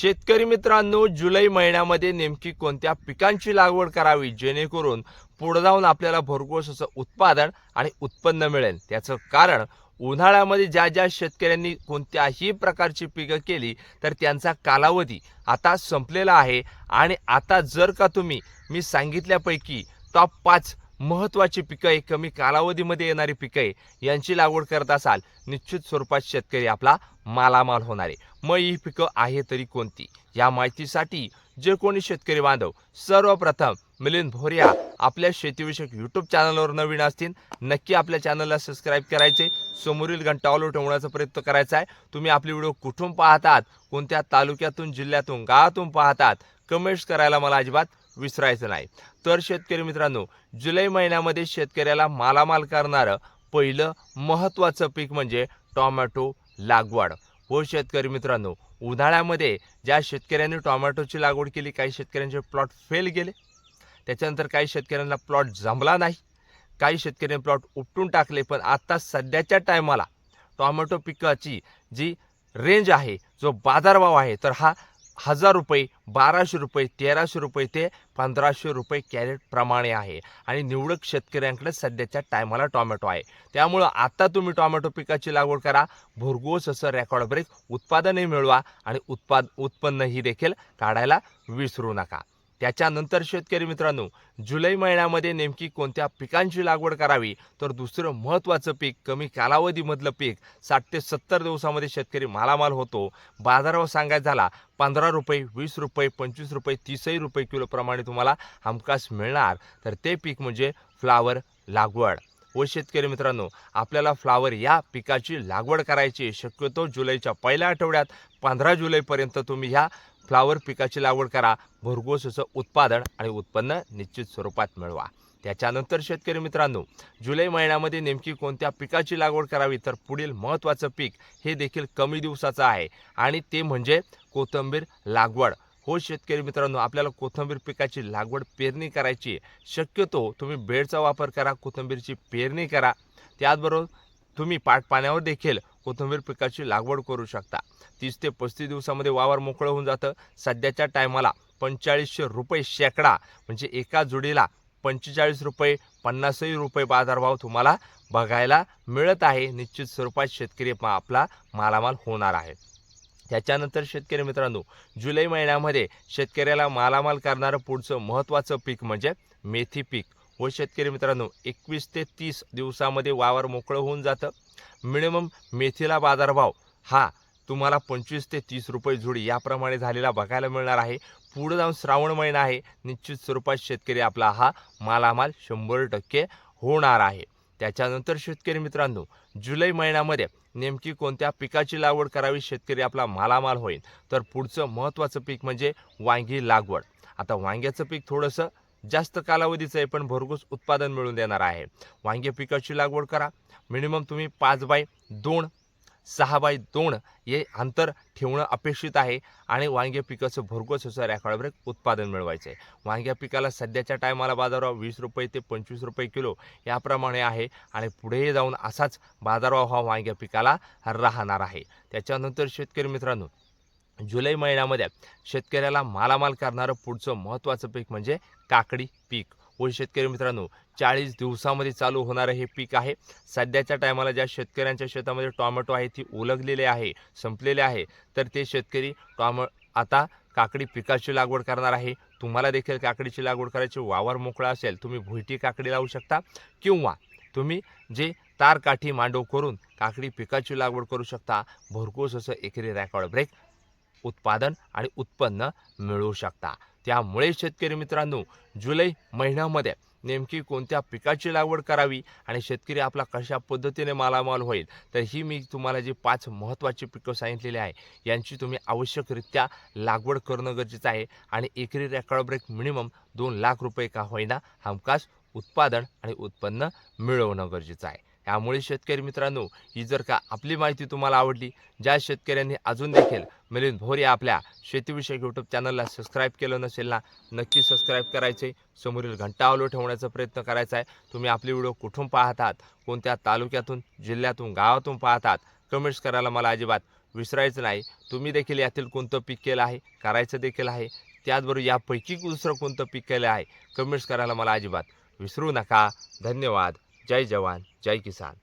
शेतकरी मित्रांनो जुलै महिन्यामध्ये नेमकी कोणत्या पिकांची लागवड करावी जेणेकरून पुढे जाऊन आपल्याला भरघोस असं उत्पादन आणि उत्पन्न मिळेल? त्याचं कारण उन्हाळ्यामध्ये ज्या ज्या शेतकऱ्यांनी कोणत्याही प्रकारची पिकं केली तर त्यांचा कालावधी आता संपलेला आहे. आणि आता जर का तुम्ही मी सांगितल्यापैकी टॉप पाच महत्त्वाची पिकं आहे कमी कालावधीमध्ये येणारी पिकं आहे यांची लागवड करत असाल निश्चित स्वरूपात शेतकरी आपला मालामाल होणार आहे. मग ही पिकं आहे तरी कोणती? या माहितीसाठी जे कोणी शेतकरी बांधव सर्वप्रथम मिलिंद भोरिया आपल्या शेतीविषयक यूट्यूब चॅनलवर नवीन असतील नक्की आपल्या चॅनलला सबस्क्राईब करायचे. समोरील घंटावलो ठेवण्याचा प्रयत्न करायचा आहे. तुम्ही आपली व्हिडिओ कुठून पाहतात कोणत्या तालुक्यातून जिल्ह्यातून गावातून पाहतात कमेंट्स करायला मला अजिबात विसरायचं नाही. तर शेतकरी मित्रांनो जुलै महिन्यामध्ये शेतकऱ्याला मालामाल करणारं पहिलं महत्त्वाचं पीक म्हणजे टोमॅटो लागवड. हो शेतकरी मित्रांनो उन्हाळ्यामध्ये ज्या शेतकऱ्यांनी टोमॅटोची लागवड केली काही शेतकऱ्यांचे प्लॉट फेल गेले. त्याच्यानंतर काही शेतकऱ्यांना प्लॉट जमला नाही. काही शेतकऱ्यांनी प्लॉट उपटून टाकले पण आत्ता सध्याच्या टायमाला टॉमॅटो पिकाची जी रेंज आहे जो बाजारभाव आहे तर हा हजार रुपये बाराशे रुपये तेराशे रुपये ते पंधराशे रुपये कॅरेटप्रमाणे आहे. आणि निवडक शेतकऱ्यांकडे सध्याच्या टायमाला टोमॅटो आहे. त्यामुळं आता तुम्ही टोमॅटो पिकाची लागवड करा. भरघोस असं रेकॉर्ड ब्रेक उत्पादनही मिळवा आणि उत्पाद उत्पन्नही देखील काढायला विसरू नका. त्याच्यानंतर शेतकरी मित्रांनो जुलै महिन्यामध्ये नेमकी कोणत्या पिकांची लागवड करावी? तर दुसरं महत्त्वाचं पीक कमी कालावधीमधलं पीक. साठ ते सत्तर दिवसामध्ये शेतकरी मालामाल होतो. बाजारावर सांगायचा झाला पंधरा रुपये वीस रुपये पंचवीस रुपये तीसही रुपये किलोप्रमाणे तुम्हाला हमखास मिळणार. तर ते पीक म्हणजे फ्लावर लागवड. व शेतकरी मित्रांनो आपल्याला फ्लावर या पिकाची लागवड करायची शक्यतो जुलैच्या पहिल्या आठवड्यात पंधरा जुलैपर्यंत तुम्ही ह्या फ्लावर पिकाची लागवड करा भरघोस असं उत्पादन आणि उत्पन्न निश्चित स्वरूपात मिळवा. त्याच्यानंतर शेतकरी मित्रांनो जुलै महिन्यामध्ये नेमकी कोणत्या पिकाची लागवड करावी तर पुढील महत्त्वाचं पीक हे देखील कमी दिवसाचं आहे. आणि ते म्हणजे कोथिंबीर लागवड. हो शेतकरी मित्रांनो आपल्याला कोथिंबीर पिकाची लागवड पेरणी करायची शक्यतो तुम्ही बेडचा वापर करा कोथिंबीरची पेरणी करा. त्याचबरोबर तुम्ही पाटपाण्यावर देखील कोथिंबीर पिकाची लागवड करू शकता. तीस ते पस्तीस दिवसामध्ये वावर मोकळं होऊन जातं. सध्याच्या टायमाला पंचेचाळीसशे रुपये शेकडा म्हणजे एका जोडीला पंचेचाळीस रुपये पन्नासही रुपये बाजारभाव तुम्हाला बघायला मिळत आहे. निश्चित स्वरूपात शेतकरी आपला मालामाल होणार आहे. त्याच्यानंतर शेतकरी मित्रांनो जुलै महिन्यामध्ये शेतकऱ्याला मालामाल करणारं पुढचं महत्त्वाचं पीक म्हणजे मेथी पीक. व शेतकरी मित्रांनो एकवीस ते तीस दिवसामध्ये वावर मोकळं होऊन जातं. मिनिमम मेथीला बाजारभाव. हा तुम्हाला पंचवीस ते तीस रुपये जुडी याप्रमाणे झालेला बघायला मिळणार आहे. पुढे जाऊन श्रावण महिना आहे. निश्चित स्वरूपात शेतकरी आपला हा मालामाल शंभर टक्के होणार आहे. त्याच्यानंतर शेतकरी मित्रांनो जुलै महिन्यामध्ये नेमकी कोणत्या पिकाची लागवड करावी शेतकरी आपला मालामाल होईल? तर पुढचं महत्त्वाचं पीक म्हणजे वांगी लागवड. आता वांग्याचं पीक थोडंसं जास्त कालावधीचं आहे पण भरघोस उत्पादन मिळून देणार आहे. वांगे पिकाची लागवड करा. मिनिमम तुम्ही पाच बाय दोन सहा बाय दोन हे अंतर ठेवणं अपेक्षित आहे आणि वांगे पिकाचं भरघोस असं रेकॉर्डब्रेक उत्पादन मिळवायचं आहे वांग्या पिकाला सध्याच्या टायमाला बाजारभाव वीस रुपये ते पंचवीस रुपये किलो याप्रमाणे आहे आणि पुढे जाऊन असाच बाजारभाव हा वांग्या पिकाला राहणार आहे. त्याच्यानंतर शेतकरी मित्रांनो जुलै महिन्यामध्ये शेतकऱ्याला मालामाल करणारं पुढचं महत्त्वाचं पीक म्हणजे काकडी पीक. व शेतकरी मित्रांनो चाळीस दिवसामध्ये चालू होणारं हे पीक आहे. सध्याच्या टायमाला ज्या शेतकऱ्यांच्या शेतामध्ये टॉमॅटो आहे ती उलगलेले आहे संपलेले आहे तर ते शेतकरी टॉम आता काकडी पिकाची लागवड करणार आहे. तुम्हाला देखील काकडीची लागवड करायची वावर मोकळा असेल तुम्ही भुईटी काकडी लावू शकता. किंवा तुम्ही जे तार काठी मांडव करून काकडी पिकाची लागवड करू शकता. भरघोस असं एकरी रेकॉर्ड ब्रेक उत्पादन आणि उत्पन्न मिळवू शकता. त्यामुळे शेतकरी मित्रांनो जुलै महिन्यामध्ये नेमकी कोणत्या पिकाची लागवड करावी आणि शेतकरी आपला कशा पद्धतीने मालामाल होईल तर ही मी तुम्हाला जी पाच महत्त्वाची पिकं सांगितलेली आहे यांची तुम्ही आवश्यकरित्या लागवड करणं गरजेचं आहे आणि एकरी रेकॉर्ड ब्रेक मिनिमम दोन लाख रुपये का होईना हमखास उत्पादन आणि उत्पन्न मिळवणं गरजेचं आहे. त्यामुळे शेतकरी मित्रांनो ही जर का आपली माहिती तुम्हाला आवडली ज्या शेतकऱ्यांनी अजून देखील मिलिंद भोर या आपल्या शेतीविषयक यूट्यूब चॅनलला सबस्क्राईब केलं नसेल ना नक्की सबस्क्राईब करायचे. समोरील घंटा आलो ठेवण्याचा प्रयत्न करायचा आहे. तुम्ही आपली व्हिडिओ कुठून पाहतात कोणत्या तालुक्यातून जिल्ह्यातून गावातून पाहतात कमेंट्स करायला मला अजिबात विसरायचं नाही. तुम्ही देखील यातील कोणतं पीक केलं आहे करायचं देखील आहे त्याचबरोबर यापैकी दुसरं कोणतं पीक केलं आहे कमेंट्स करायला मला अजिबात विसरू नका. धन्यवाद. जय जवान जय किसान।